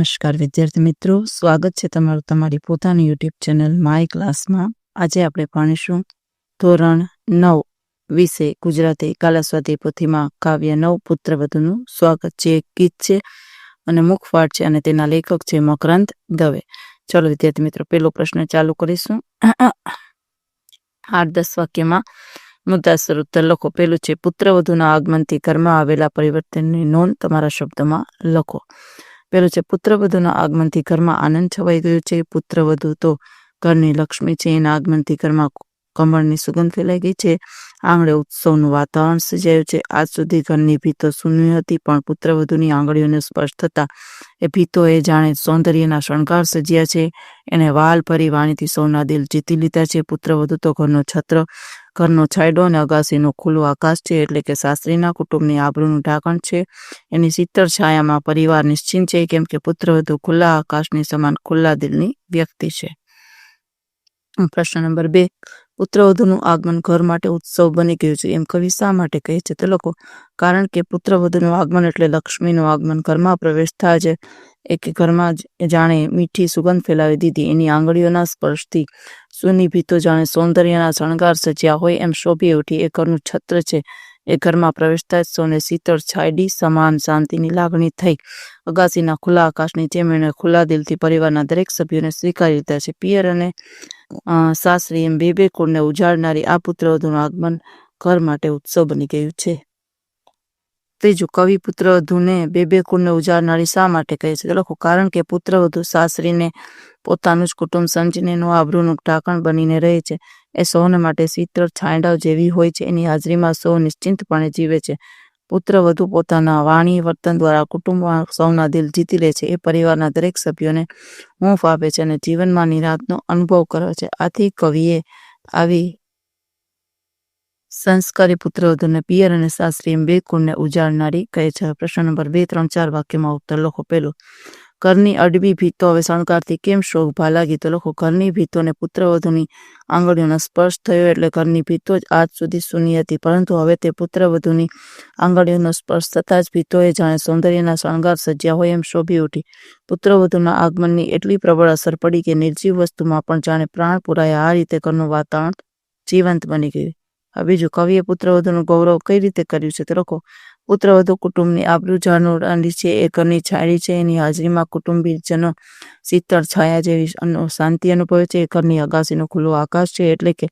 નમસ્કાર વિદ્યાર્થી મિત્રો, સ્વાગત છે તમારું તમારી પોતાની યુટ્યુબ ચેનલ માય ક્લાસમાં આજે આપણે ભણીશું ધોરણ નવ વિશે ગુજરાતી કાલાસ્વાદી પોથીમાં કાવ્ય નવ પુત્રવધુનું સ્વાગત છે ગીત છે અને મુખવાડ છે અને તેના લેખક છે મકરંદ દવે. ચલો વિદ્યાર્થી મિત્રો, પેલો પ્રશ્ન ચાલુ કરીશું. આઠ દસ વાક્યમાં મુદ્દા સ્વરૂપ લખો. પેલું છે, પુત્રવધુના આગમનથી ઘરમાં આવેલા પરિવર્તનની નોંધ તમારા શબ્દમાં લખો. પેલું છે, પુત્રવધુના આગમનથી ઘરમાં આનંદ છવાઈ ગયો છે. પુત્રવધુ તો ઘરની લક્ષ્મી છે, એના આગમનથી ઘરમાં કમળની સુગંધ ફેલાઈ ગઈ છે. આંગણે ઉત્સવનું વાતાવરણ સજાયું છે. આજ સુધી ઘરની ભીતો શૂન્ય હતી, પણ પુત્રવધુની આંગળીઓને સ્પર્શ થતા એ ભીતોએ જાણે સૌંદર્યના શણગાર સજ્યા છે. એને વાલ ભરી વાણીથી સૌના દિલ જીતી લીધા છે. પુત્રવધુ તો ઘરનો છત્ર, ઘરનો છાંયડો અને અગાસીનું ખુલ્લું આકાશ છે, એટલે કે સાસરીના કુટુંબની આબરૂનું ઢાંકણ છે. એની શીતળ છાયામાં પરિવાર નિશ્ચિંત છે, કેમ કે પુત્રવધુ ખુલ્લા આકાશની સમાન ખુલ્લા દિલની વ્યક્તિ છે. પ્રશ્ન નંબર બે પુત્રવધુનું આગમન ઘર માટે ઉત્સવ બની ગયું છે. એમ કવિ શા માટે કહે છે તે લોકો કારણ કે પુત્રવધુનું આગમન એટલે લક્ષ્મીનું આગમન. ઘરમાં પ્રવેશ થાય છે. એક ઘરમાં જાણે મીઠી સુગંધ ફેલાવી દીધી. એની આંગળીઓના સ્પર્શથી સુની જાણે સૌંદર્યના શણગાર સજ્યા હોય એમ શોભી ઉઠી. એ ઘરનું છત્ર છે. એ ઘરમાં પ્રવેશતા જ સૌને શીતળ છાયડી સમાન શાંતિની લાગણી થઈ. અગાસીના ખુલ્લા આકાશની જેમ એણે ખુલ્લા દિલથી પરિવારના દરેક સભ્યોને સ્વીકારી લીધા છે. પિયર અને સાસરી એમ બે બે કુળને ઉજાડનારી આ પુત્રવધુનું આગમન ઘર માટે ઉત્સવ બની ગયું છે. ત્રીજું, કવિ પુત્રવધુને બે બે કુળને ઉજાડનારી શા માટે કહે છે? લખો, કારણ કે પુત્રવધુ સાસરીને પોતાનું જ કુટુંબ સમજીને એનું આબરૂનું ઢાંકણ બનીને રહે છે. એ સૌને માટે શીતળ છાંયડાઓ જેવી હોય છે. એની હાજરીમાં સૌ નિશ્ચિંતપણે જીવે છે. પુત્રવધુ પોતાના વાણી, વર્તન દ્વારા કુટુંબમાં સૌના દિલ જીતી લે છે. એ પરિવારના દરેક સભ્યોને હૂંફ આપે છે અને જીવનમાં નિરાતનો અનુભવ કરે છે. આથી કવિએ આવી સંસ્કારી પુત્રવધુને પિયર અને સાસરી એમ બે કુળને ઉજાડનારી કહે છે. પ્રશ્ન નંબર બે, ત્રણ, ચાર વાક્યમાં ઉત્તર લખો. પેલું ઘરની અડબી ભીતો હવે શણગારથી કેમ શોભા? લાગી તો લખો, ઘરની ભીતોને પુત્રવધુની આંગળીઓનો સ્પર્શ થયો એટલે ઘરની ભીતો જ આજ સુધી સૂની હતી, પરંતુ હવે તે પુત્રવધુની આંગળીઓનો સ્પર્શ થતાં જ ભીતોએ જાણે સૌંદર્યના શણગાર સજ્યા હોય એમ શોભી ઉઠી. પુત્રવધુના આગમનની એટલી પ્રબળ અસર પડી કે નિર્જીવ વસ્તુમાં પણ જાણે પ્રાણ પુરાયા. આ રીતે ઘરનું વાતાવરણ જીવંત બની ગયું. બીજું કવિએ પુત્રવધુનું ગૌરવ કઈ રીતે કર્યું છે તો લખો. પુત્રવધુ કુટુંબની આબરૂ જાણવાની છે એ ઘરની છાડી છે. એની હાજરીમાં કુટુંબીજનો શીતળ છાયા જેવી શાંતિ અનુભવે છે. એ ઘરની અગાસીનો ખુલ્લો આકાશ છે, એટલે કે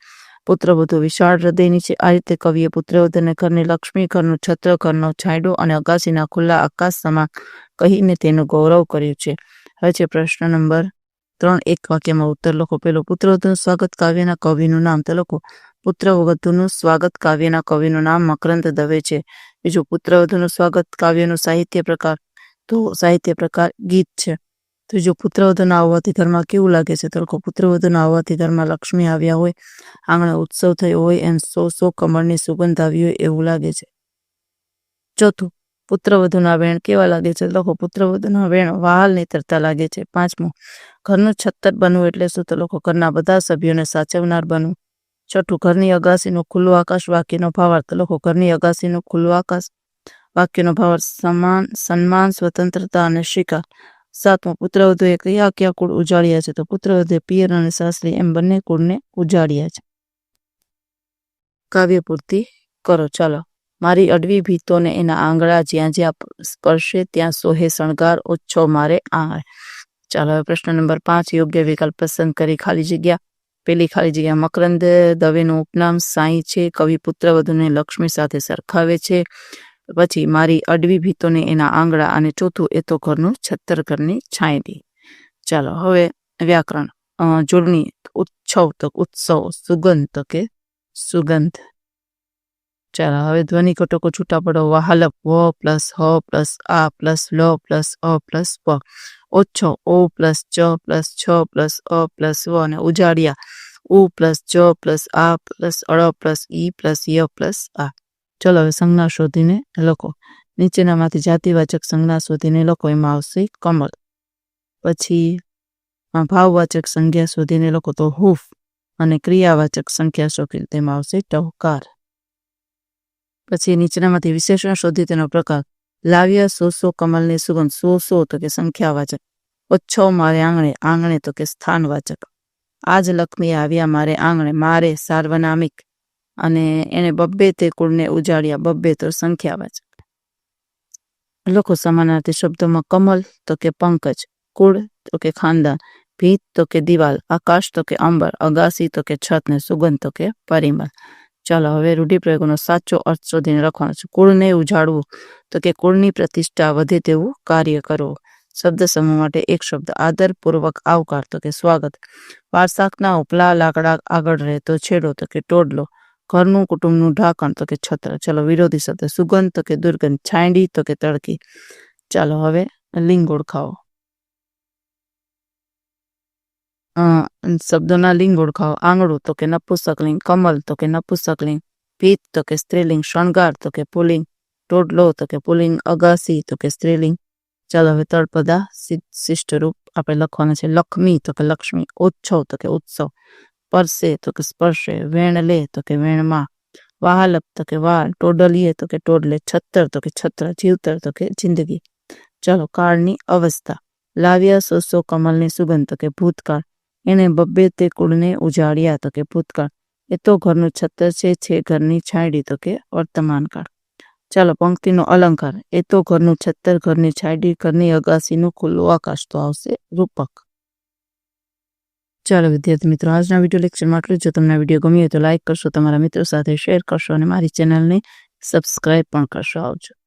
પુત્રવધુ વિશાળ હૃદયની છે. આ રીતે કવિએ પુત્રવધુને ઘરની લક્ષ્મી, ઘરનું છત્ર, ઘરનો છાંયડો અને અગાસીના ખુલ્લા આકાશ સમાન કહીને તેનું ગૌરવ કર્યું છે. હવે છે પ્રશ્ન નંબર ત્રણ. એક વાક્યમાં ઉત્તર લખો. પેલો પુત્રવધુનું સ્વાગત કાવ્યના કવિનું નામ. તો લખો પુત્રવધુનું સ્વાગત કાવ્યના કવિનું નામ મકરંદ દવે છે. બીજું પુત્રવધુનું સ્વાગત કાવ્યનું સાહિત્ય પ્રકાર તો સાહિત્ય પ્રકાર ગીત છે. ત્રીજું પુત્રવધુના આવવાથી ઘરમાં કેવું લાગે છે? તો લોકો પુત્રવધુના આવવાથી ઘરમાં લક્ષ્મી આવ્યા હોય, આંગણે ઉત્સવ થયો હોય, એમ સો સો કમળની સુગંધ આવી હોય એવું લાગે છે. ચોથું પુત્રવધુના વેણ કેવા લાગે છે? લોકો પુત્રવધુના વેણ વહાલ નીતરતા લાગે છે. પાંચમું ઘરનું છત્તર બનવું એટલે શું? તો લોકો ઘરના બધા સભ્યોને સાચવનાર બનવું. છઠ્ઠું ઘરની અગાસીનું ખુલ્લું આકાશ વાક્યનો ભાવાર્થ લખો ઘરની અગાસીનું ખુલ્લું આકાશ વાક્યનો ભાવાર્થ સમાન સન્માન સ્વતંત્રતા અને શિકાર સાતમો પુત્રવધુએ કયા કયા કુળ ઉજાડ્યા છે તો પુત્રવધુએ પિયર અને સાસરી એમ બંને કુળને ઉજાડ્યા છે કાવ્ય પૂર્તિ કરો ચાલો મારી અડવી ભીતોને એના આંગળા જ્યાં જ્યાં સ્પર્શે ત્યાં સોહે શણગાર ઓછો મારે આ ચાલો હવે પ્રશ્ન નંબર પાંચ યોગ્ય વિકલ્પ પસંદ કરી ખાલી જગ્યા પેલી ખાલી જગ્યા મકરંદ, દવેનું ઉપનામ, સાંઈ છે કવિ પુત્રવધુને લક્ષ્મી સાથે સરખાવે છે. પછી મારી અડવી ભીતોને એના આંગળા અને ચોથું એ તો ઘરનું છત્તર ઘરની છાંયડી. ચાલો હવે વ્યાકરણ. જોડણી ઉત્સવ તક, ઉત્સવ, સુગંધ તકે સુગંધ. ચાલો હવે ધ્વનિ ઘટકો છૂટા પડો વાહલપ વ પ્લસ હ પ્લસ આ પ્લસ લ પ્લસ અ પ્લસ વ ઓછો ઓ પ્લસ ચ પ્લસ છ પ્લસ અ પ્લસ વ અને ઉજાડિયા ઉ પ્લસ ચ પ્લસ આ પ્લસ અળ પ્લસ ઈ પ્લસ ય પ્લસ આ. ચલો હવે સંજ્ઞા શોધીને લખો. નીચેનામાંથી જાતિવાચક સંજ્ઞા શોધીને લખો. એમાં આવશે કમળ. પછી ભાવવાચક સંજ્ઞા શોધીને લખો તો હૂફ અને ક્રિયાવાચક સંખ્યા શોધી તેમાં આવશે ટહુકાર. પછી નીચેનામાંથી વિશેષણ શોધી તેનો પ્રકાર. લાવ્યા સો સો કમલની સુગંધ. સો સો તો કે સંખ્યાવાચક. ઓછો મારે આંગણે આંગણે તો કે સ્થાનવાચક. આજ લક્ષ્મી આવ્યા મારે આંગણે. મારે સાર્વનામિક. અને એને બબ્બે તે કુળને ઉજાડ્યા બબ્બે તો સંખ્યાવાચક. લોકો સમાનાર્થી શબ્દોમાં કમલ તો કે પંકજ. કુળ તો કે ખાનદાન. ભીત તો કે દિવાલ. આકાશ તો કે અંબર. અગાસી તો કે છત ને સુગંધ તો કે પરિમળ ચાલો, હવે રૂઢિપ્રયોગોનો સાચો અર્થ શોધીને લખવાનો છે. કુળને ઉજાડવું તો કે કુળની પ્રતિષ્ઠા વધે તેવું કાર્ય કરવું. શબ્દ સમૂહ માટે એક શબ્દ, આદરપૂર્વક આવકાર, તો કે સ્વાગત. વારસાકના ઉપલા લાકડા આગળ રહેતો છેડો, તો કે ટોડલો. ઘરનું કુટુંબનું ઢાંકણ, તો કે છત્ર. ચાલો, વિરોધી શબ્દ, સુગંધ, તો કે દુર્ગંધ. છાંયડી, તો કે તડકી. ચાલો, હવે લિંગ ઓળખાવો અ, શબ્દોના લિંગ ઓળખાવો આંગળું તો કે નપુસકલિંગ કમલ તો કે નપુસકલિંગ પીત તો કે સ્ત્રીલિંગ શણગાર તો કે પુલિંગ ટોડલો તો કે પુલિંગ અગાસી તો કે સ્ત્રીલિંગ ચાલો હવે તળપદા શિષ્ટરૂપ શિષ્ટ રૂપ આપણે લખવાના છે લક્ષ્મી તો કે લક્ષ્મી ઉત્સવ તો કે ઉત્સવ પરસે તો કે સ્પર્શે વેણ લે તો કે વેણમાં વાહલપ તો કે વાળ ટોડલીએ તો કે ટોડલે છત્તર તો કે છત્ર જીવતર તો કે જિંદગી ચાલો કાળની અવસ્થા લાવ્યા સોસો કમલની સુગંધ તો કે ભૂતકાળ એને બબ્બે તે કુળને ઉજાડ્યા તો કે, ભૂતકાળ, એ તો ઘરનું છત્તર છે છે ઘરની છાંયડી તો કે, વર્તમાનકાળ. ચાલો, પંક્તિનો અલંકાર, એ તો ઘરનું છત્તર ઘરની છાંયડી, ઘરની અગાસીનું ખુલ્લું આકાશ તો આવશે. રૂપક. ચાલો, વિદ્યાર્થી મિત્રો, આજના વીડિયો લેક્ચરમાં આટલું જો. તમને વીડિયો ગમ્યો હોય તો લાઇક કરશો, તમારા મિત્રો સાથે શેર કરશો અને મારી ચેનલને સબસ્ક્રાઈબ પણ કરશો. આવજો.